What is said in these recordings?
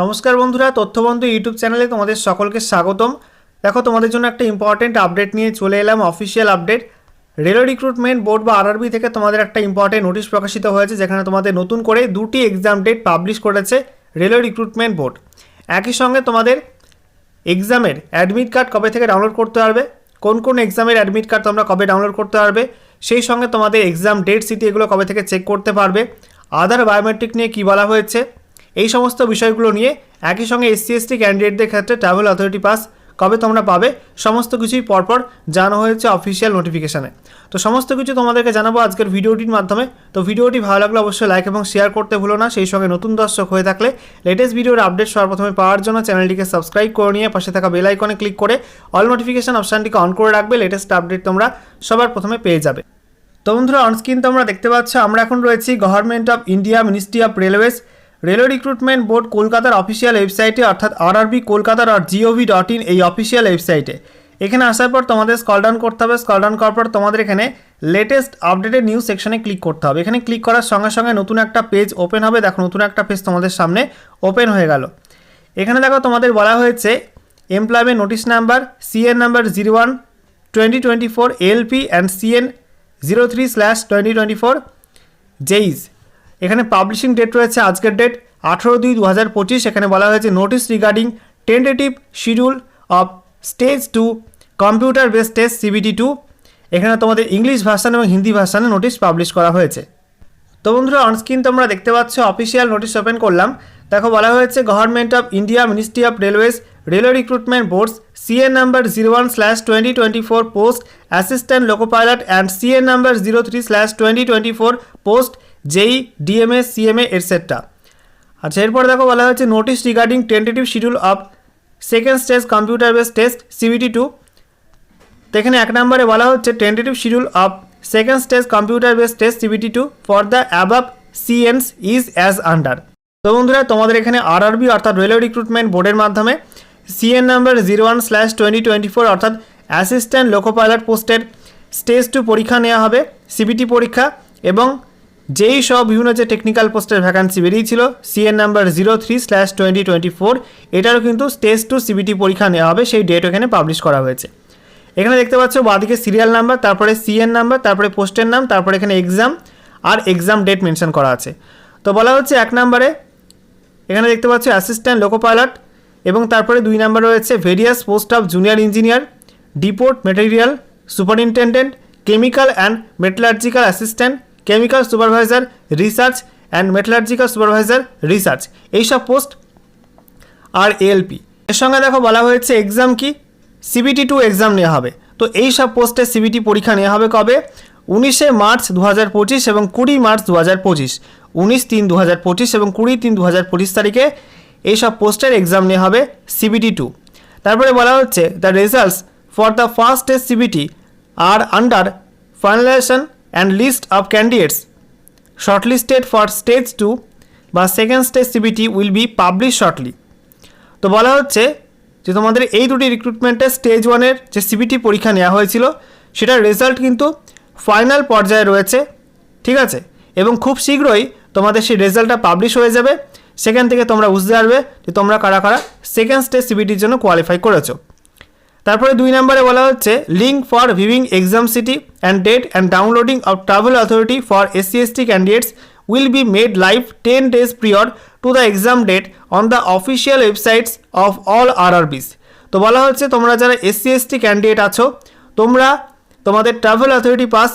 নমস্কার বন্ধুরা, তথ্যবন্ধু ইউটিউব চ্যানেলে তোমাদের সকলকে স্বাগতম। দেখো, তোমাদের জন্য একটা ইম্পর্টেন্ট আপডেট নিয়ে চলে এলাম official update railway recruitment board বা আরআরবি থেকে তোমাদের একটা ইম্পর্টেন্ট নোটিশ প্রকাশিত হয়েছে, যেখানে তোমাদের নতুন করে দুটি এক্সাম ডেট পাবলিশ করেছে রেলওয়ে রিক্রুটমেন্ট বোর্ড একই সঙ্গে তোমাদের এক্সামের অ্যাডমিট কার্ড কবে থেকে ডাউনলোড করতে পারবে, কোন কোন এক্সামের অ্যাডমিট কার্ড তোমরা কবে ডাউনলোড করতে পারবে, সেই সঙ্গে তোমাদের এক্সাম ডেট সিটি এগুলো কবে থেকে চেক করতে পারবে আধার বায়োমেট্রিক নিয়ে কী বলা হয়েছে এই সমস্ত বিষয়গুলো নিয়ে একই সঙ্গে এসসি এসটি ক্যান্ডিডেটদের ক্ষেত্রে ট্রাভেল অথরিটি পাস কবে তোমরা পাবে? সমস্ত কিছুই পরপর জানানো হয়েছে অফিসিয়াল নোটিফিকেশানে তো সমস্ত কিছু তোমাদেরকে জানাব আজকের ভিডিওটির মাধ্যমে। তো ভিডিওটি ভালো লাগলে অবশ্যই লাইক এবং শেয়ার করতে ভুলো না। সেই সঙ্গে নতুন দর্শক হয়ে থাকলে লেটেস্ট ভিডিওর আপডেট সর্বপ্রথমে পাওয়ার জন্য চ্যানেলটিকে সাবস্ক্রাইব করে নিয়ে পাশে থাকা বেল আইকনে ক্লিক করে অল নোটিফিকেশান অপশানটিকে অন করে রাখবে। লেটেস্ট আপডেট তোমরা সবার প্রথমে পেয়ে যাবে। তো বন্ধুরা অনস্ক্রিন তোমরা দেখতে পাচ্ছ, আমরা এখন রয়েছি government of India ministry of railways railway recruitment board কলকাতার অফিসিয়াল ওয়েবসাইটে, অর্থাৎ আরআরবি কলকাতার আর জিওভি ডট ইন এই অফিসিয়াল ওয়েবসাইটে। এখানে আসার পর তোমাদের স্কল ডাউন করতে হবে। স্কল ডাউন করার পর তোমাদের এখানে লেটেস্ট আপডেটেড নিউজ সেকশনে ক্লিক করতে হবে। এখানে ক্লিক করার সঙ্গে সঙ্গে নতুন একটা পেজ ওপেন হবে। দেখো, নতুন একটা পেজ তোমাদের সামনে ওপেন হয়ে গেল। এখানে দেখো, তোমাদের বলা হয়েছে employment notice number CN number zero one twenty twenty four LP and CN zero three slash twenty twenty four JEs এখানে পাবলিশিং ডেট রয়েছে আজকের ডেট আঠেরো দুই দু হাজার পঁচিশ। এখানে বলা হয়েছে notice regarding tentative schedule of stage two computer base test CBT two এখানে তোমাদের ইংলিশ ভার্সান এবং হিন্দি ভার্সানে নোটিশ পাবলিশ করা হয়েছে। তো বন্ধুরা অনস্ক্রিন তোমরা দেখতে পাচ্ছ অফিসিয়াল নোটিশ ওপেন করলাম। দেখো, বলা হয়েছে government of India ministry of railways railway recruitment boards CN number zero one slash twenty twenty four post assistant loco pilot and CN number zero three slash twenty twenty four post JE DMA CMA etcetera আচ্ছা এরপর দেখো বলা হয়েছে notice regarding tentative schedule of second stage computer base test CBT two এখানে এক নম্বরে বলা হচ্ছে tentative schedule of second stage computer base test CBT two for the above CNs is as under তো বন্ধুরা, তোমাদের এখানে আরআরবি অর্থাৎ রেলওয়ে রিক্রুটমেন্ট বোর্ডের মাধ্যমে CN number zero one slash twenty twenty four অর্থাৎ অ্যাসিস্ট্যান্ট লোকো পাইলট পোস্টের stage two পরীক্ষা নেওয়া হবে সিবিটি পরীক্ষা এবং যেই সব বিভিন্ন যে টেকনিক্যাল পোস্টের ভ্যাকান্সি বেরিয়েছিল CN number zero three slash twenty twenty four এটারও কিন্তু স্টেজ টু সিবিটি পরীক্ষা নেওয়া হবে, সেই ডেট এখানে পাবলিশ করা হয়েছে। এখানে দেখতে পাচ্ছ, বাদিকে সিরিয়াল নাম্বার তারপরে সিএন নাম্বার তারপরে পোস্টের নাম, তারপরে এখানে এক্সাম আর এক্সাম ডেট মেনশন করা আছে। তো বলা হচ্ছে এক নম্বরে, এখানে দেখতে পাচ্ছ অ্যাসিস্ট্যান্ট লোকো পাইলট এবং তারপরে দুই নাম্বার রয়েছে various post of junior engineer depot material superintendent chemical and metallurgical assistant chemical supervisor, research and metallurgical supervisor research এইসব পোস্ট আর এএলপি এর সঙ্গে দেখো বলা হয়েছে এক্সাম কি? সিবিটি টু এক্সাম নেওয়া হবে। তো এই সব পোস্টে সিবিটি পরীক্ষা নেওয়া হবে কবে? উনিশে মার্চ দু হাজার পঁচিশ এবং কুড়ি মার্চ দু হাজার পঁচিশ। উনিশ তিন দু হাজার পঁচিশ এবং কুড়ি তিন দু হাজার পঁচিশ তারিখে এই সব পোস্টের এক্সাম নেওয়া হবে সিবিটি টু তারপরে বলা হচ্ছে the results for the first test CBT are under finalization and list of candidates shortlisted for stage two বা second stage CBT will be publish shortly তো বলা হচ্ছে যে তোমাদের এই দুটি রিক্রুটমেন্টের স্টেজ ওয়ানের যে সিবিটি পরীক্ষা নেওয়া হয়েছিল, সেটার রেজাল্ট কিন্তু ফাইনাল পর্যায়ে রয়েছে। ঠিক আছে? এবং খুব শীঘ্রই তোমাদের সেই রেজাল্টটা পাবলিশ হয়ে যাবে। সেখান থেকে তোমরা বুঝতে পারবে যে তোমরা কারা কারা সেকেন্ড স্টেজ সিবিটির জন্য কোয়ালিফাই করেছ। তারপরে দুই নম্বরে বলা হচ্ছে link for viewing exam city and date and downloading of travel authority for SC ST candidates will be made live ten days period to the exam date on the official websites of all RRBs তো বলা হচ্ছে, তোমরা যারা SC ST candidate আছো, তোমরা তোমাদের travel authority pass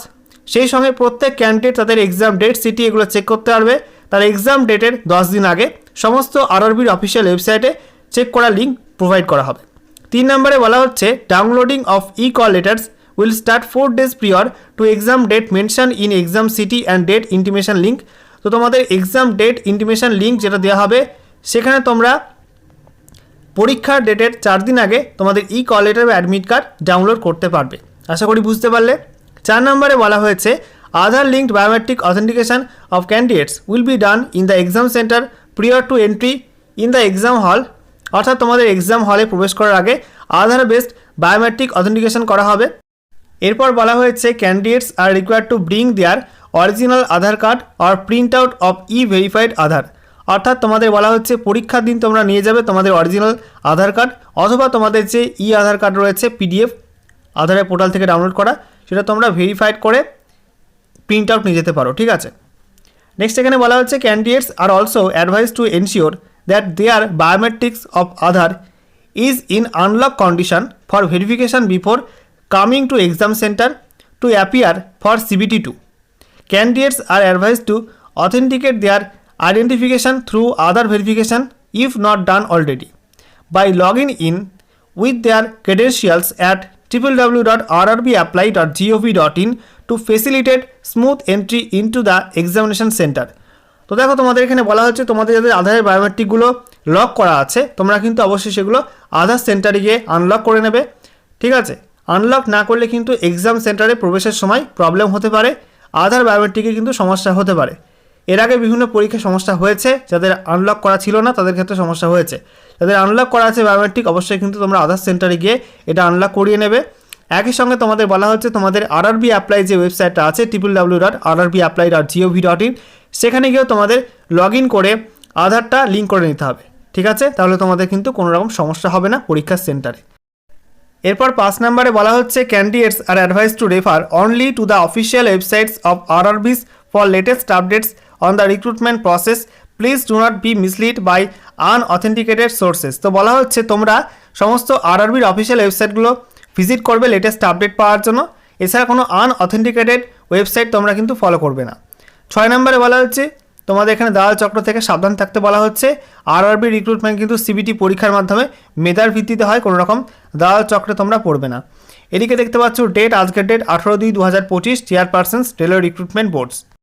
সেই সঙ্গে প্রত্যেক ক্যান্ডিডেট তাদের এক্সাম ডেট সিটি এগুলো চেক করতে পারবে। তার এক্সাম ডেটের দশ দিন আগে সমস্ত আরআরবির অফিসিয়াল ওয়েবসাইটে চেক করা লিঙ্ক প্রোভাইড করা হবে। তিন নম্বরে বলা হচ্ছে downloading of e call letters will start four days prior to exam date mention in exam city and date intimation link তো তোমাদের এক্সাম ডেট ইন্টিমেশন লিঙ্ক যেটা দেওয়া হবে, সেখানে তোমরা পরীক্ষার ডেটের চার দিন আগে তোমাদের ই কল লেটার বা অ্যাডমিট কার্ড ডাউনলোড করতে পারবে। আশা করি বুঝতে পারলে। চার নম্বরে বলা হয়েছে Aadhaar linked biometric authentication of candidates will be done in the exam centre prior to entry in the exam hall অর্থাৎ তোমাদের এক্সাম হলে প্রবেশ করার আগে আধার বেসড বায়োমেট্রিক অথেন্টিকেশন করা হবে। এরপর বলা হয়েছে candidates are required to bring their original Aadhaar card or print out of e verified Aadhaar. অর্থাৎ তোমাদের বলা হচ্ছে পরীক্ষার দিন তোমরা নিয়ে যাবে তোমাদের অরিজিনাল আধার কার্ড অথবা তোমাদের যে ই আধার কার্ড রয়েছে পিডিএফ আধারের পোর্টাল থেকে ডাউনলোড করা, সেটা তোমরা ভেরিফাইড করে প্রিন্ট আউট নিয়ে যেতে পারো, ঠিক আছে? নেক্সট এখানে বলা হচ্ছে candidates are also advise to ensure that their biometrics of other is in unlock condition for verification before coming to exam center to appear for CBT2. Candidates are advised to authenticate their identification through other verification if not done already by logging in with their credentials at www.rrbapply.gov.in to facilitate smooth entry into the examination center. তো দেখো তোমাদের এখানে বলা হচ্ছে তোমাদের যাদের আধারের বায়োমেট্রিকগুলো lock করা আছে, তোমরা কিন্তু অবশ্যই সেগুলো আধার সেন্টারে গিয়ে আনলক করে নেবে। ঠিক আছে? আনলক না করলে কিন্তু এক্সাম সেন্টারে প্রবেশের সময় প্রবলেম হতে পারে, আধার বায়োমেট্রিকে কিন্তু সমস্যা হতে পারে। এর আগে বিভিন্ন পরীক্ষায় সমস্যা হয়েছে, যাদের আনলক করা ছিল না, তাদের ক্ষেত্রে সমস্যা হয়েছে। যাদের আনলক করা আছে বায়োমেট্রিক অবশ্যই কিন্তু তোমরা আধার সেন্টারে গিয়ে এটা আনলক করিয়ে নেবে। একই সঙ্গে তোমাদের বলা হচ্ছে তোমাদের আরআরবি অ্যাপ্লাই যে ওয়েবসাইটটা আছে triple W dot RRB apply dot GOV dot in সেখানে গিয়েও তোমাদের লগ করে আধারটা লিঙ্ক করে নিতে হবে, ঠিক আছে? তাহলে তোমাদের কিন্তু কোনো রকম সমস্যা হবে না পরীক্ষার সেন্টারে এরপর পাঁচ নম্বরে বলা হচ্ছে candidates are advise to refer only to the official websites of RRBs for latest updates on the recruitment process please do not be misled by unauthenticated sources তো বলা হচ্ছে, তোমরা সমস্ত আরআরবির অফিসিয়াল ওয়েবসাইটগুলো ভিজিট করবে লেটেস্ট আপডেট পাওয়ার জন্য। এছাড়া কোনো আনঅথেন্টিকেটেড ওয়েবসাইট তোমরা কিন্তু ফলো করবে না। ছয় নম্বরে বলা হচ্ছে, তোমাদের এখানে দালাল চক্র থেকে সাবধান থাকতে বলা হচ্ছে আরআরবি রিক্রুটমেন্ট কিন্তু সিবিটি পরীক্ষার মাধ্যমে মেধার ভিত্তিতে হয় কোনো রকম দালাল চক্রে তোমরা পড়বে না। এদিকে দেখতে পাচ্ছ ডেট আজকের ডেট আঠারো দুই দু হাজার পঁচিশ চেয়ারপারসন্স রেলওয়ে রিক্রুটমেন্ট বোর্ডস